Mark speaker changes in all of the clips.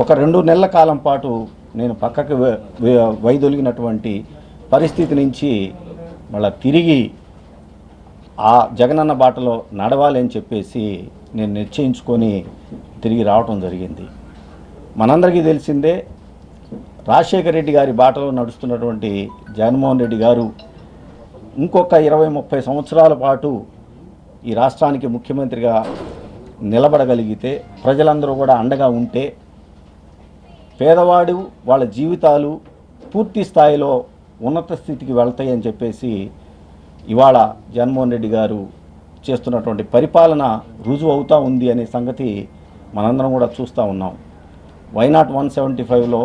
Speaker 1: ఒక రెండు నెలల కాలం పాటు నేను పక్కకు వైదొలిగినటువంటి పరిస్థితి నుంచి మళ్ళా తిరిగి ఆ జగనన్న బాటలో నడవాలి అని చెప్పేసి నేను నిశ్చయించుకొని తిరిగి రావటం జరిగింది. మనందరికీ తెలిసిందే రాజశేఖర రెడ్డి గారి బాటలో నడుస్తున్నటువంటి జగన్మోహన్ రెడ్డి గారు ఇంకొక ఇరవై ముప్పై సంవత్సరాల పాటు ఈ రాష్ట్రానికి ముఖ్యమంత్రిగా నిలబడగలిగితే ప్రజలందరూ కూడా అండగా ఉంటే పేదవాడు వాళ్ళ జీవితాలు పూర్తి స్థాయిలో ఉన్నత స్థితికి వెళ్తాయని చెప్పేసి ఇవాళ జగన్మోహన్ రెడ్డి గారు చేస్తున్నటువంటి పరిపాలన రుజువు అవుతూ ఉంది అనే సంగతి మనందరం కూడా చూస్తూ ఉన్నాం. వైనాట్ వన్ సెవెంటీ ఫైవ్లో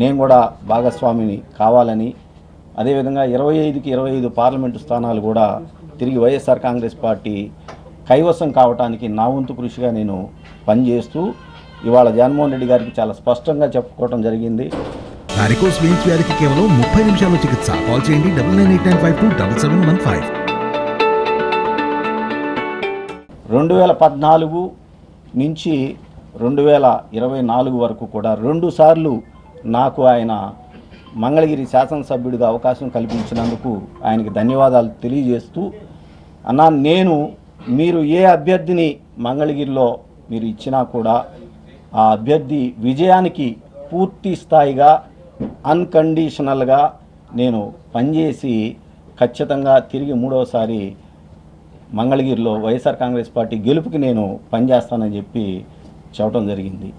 Speaker 1: నేను కూడా భాగస్వామిని కావాలని అదేవిధంగా ఇరవై ఐదుకి ఇరవై ఐదు పార్లమెంటు స్థానాలు కూడా తిరిగి వైఎస్ఆర్ కాంగ్రెస్ పార్టీ కైవసం కావటానికి నా వంతు కృషిగా నేను పనిచేస్తూ ఇవాళ జగన్మోహన్ రెడ్డి గారికి చాలా స్పష్టంగా చెప్పుకోవడం జరిగింది.
Speaker 2: వారికోస్ వెయిన్స్ వ్యాధికి కేవలం ముప్పై నిమిషాల్లో చికిత్స. కాల్ చేయండి double nine eight nine five two double seven one five.
Speaker 1: రెండు వేల పద్నాలుగు నుంచి రెండు వేల ఇరవై నాలుగు వరకు కూడా రెండు సార్లు నాకు ఆయన మంగళగిరి శాసనసభ్యుడిగా అవకాశం కల్పించినందుకు ఆయనకి ధన్యవాదాలు తెలియజేస్తూ అన్నా నేను మీరు ఏ అభ్యర్థిని మంగళగిరిలో మీరు ఇచ్చినా కూడా ఆ అభ్యర్థి విజయానికి పూర్తి స్థాయిగా అన్కండిషనల్గా నేను పనిచేసి ఖచ్చితంగా తిరిగి మూడవసారి మంగళగిరిలో వైఎస్ఆర్ కాంగ్రెస్ పార్టీ గెలుపుకి నేను పనిచేస్తానని చెప్పి చెప్పడం జరిగింది.